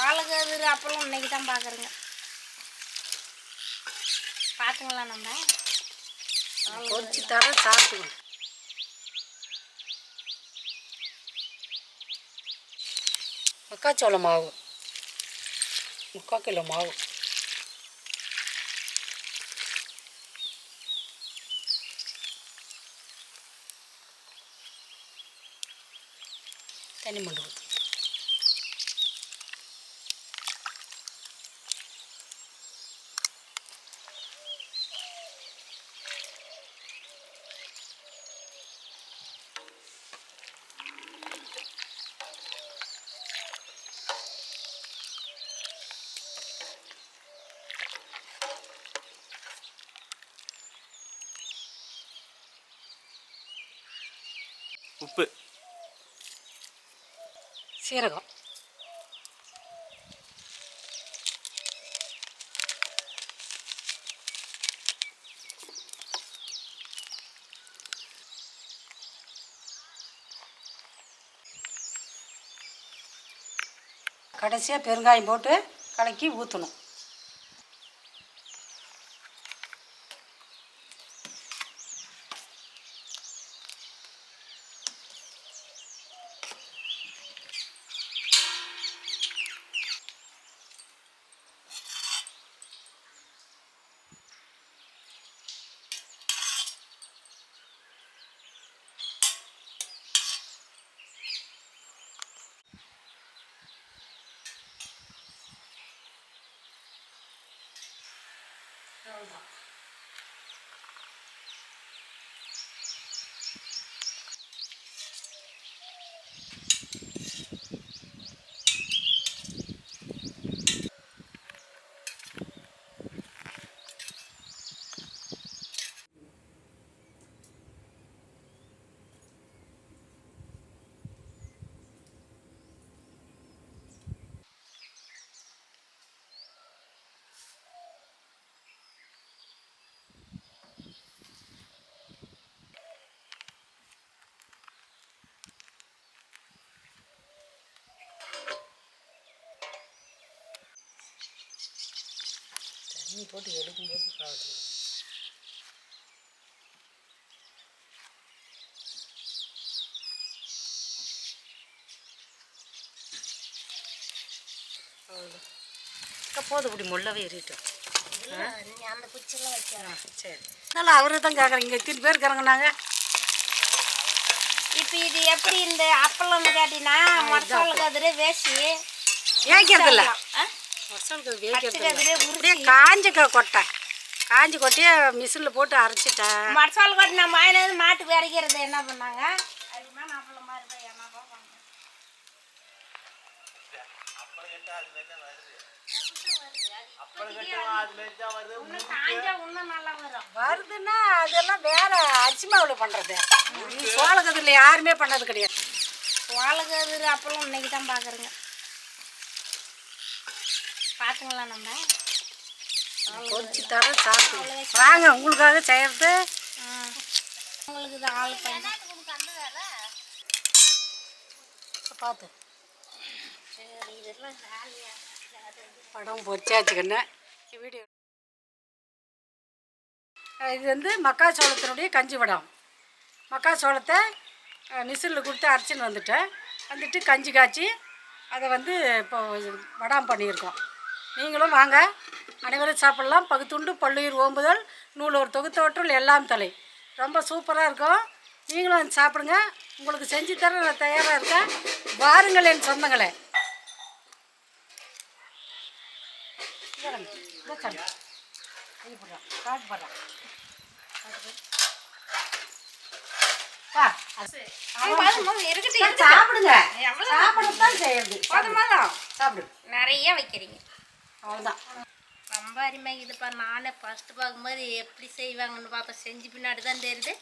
வாழைக்கதிர் அப்பளம் இன்னைக்கு தான் பார்க்குறேங்க. பார்த்துங்களா நம்ம? பொறிச்சு தர சாப்பிட்டுக்கணும் மக்காச்சோள மாவு. முக்கால் கிலோ மாவு. தண்ணி மண்டு உப்பு. சீரகம். கடைசியாக பெருங்காயம் போட்டு கலக்கி ஊற்றணும் தண்ணி போட்டு எடுக்கும்போது அக்கா போதும் இப்படி முள்ளவே ஏறிட்டோம் அந்த குச்சியெல்லாம் வைக்கலாம் சரி. அதனால் அவரு தான் கேட்குறேன் இங்கே எத்தனை பேர் இருக்கிறாங்கன்னாங்க இப்போ இது எப்படி இந்த அப்பளம்னு கேட்டினா மரசால கதிர் வேசி வேக்கிறதில்ல ஆ? மசாலுக்கு அப்படியே காஞ்ச க- கொட்டை. காஞ்சி கொட்டையை மிஷினில் போட்டு அரைச்சிட்டேன் மரசால கட்டி நம்ம வாங்கினது மாட்டுக்கு என்ன பண்ணாங்க? வருதுன்னா அதெல்லாம் வேற அரிசி மாவில் பண்ணுறது சோளக்கதில் யாருமே பண்ணது கிடையாது. வாழைக்கதிர் அப்பளம் இன்னைக்கு தான் பார்க்குறேங்க பார்த்துங்களா நம்ம. பொரிச்சு தர சாப்பிட்டுக்கணும் வாங்க உங்களுக்காக செய்கிறது. உங்களுக்கு இது ஆள் பார்த்து படம் பொரிச்சாச்சுக்கண்ணே வீடியோ. இது வந்து மக்காச்சோளத்தினுடைய கஞ்சி வடம். மக்காச்சோளத்தை மிஷினில் கொடுத்து அரைச்சின்னு வந்துட்டேன். வந்துட்டு கஞ்சி காய்ச்சி அதை வந்து இப்போ வடாம் பண்ணியிருக்கோம். நீங்களும் வாங்க. அனைவரும் சாப்பிட்லாம். பகுத்துண்டு பல்லுயிர் ஓம்புதல் நூலோர் தொகுத்தவற்றுள் எல்லாம் தலை. ரொம்ப சூப்பராக இருக்கும். நீங்களும் வந்து சாப்பிடுங்க. உங்களுக்கு செஞ்சு தர நான் தயாராக இருக்கேன். வாருங்கள் என் சொந்தங்களே. சாப்பிடுங்க. சாப்பிடத்தான் சாப்பிடு. நிறைய வைக்கிறீங்க. அவ்வளோதான் ரொம்ப அருமையாக இதுப்பா நானே ஃபஸ்ட்டு பார்க்கும்போது எப்படி செய்வாங்கன்னு பார்த்தா செஞ்சு பின்னாடி தான் தெரியுது.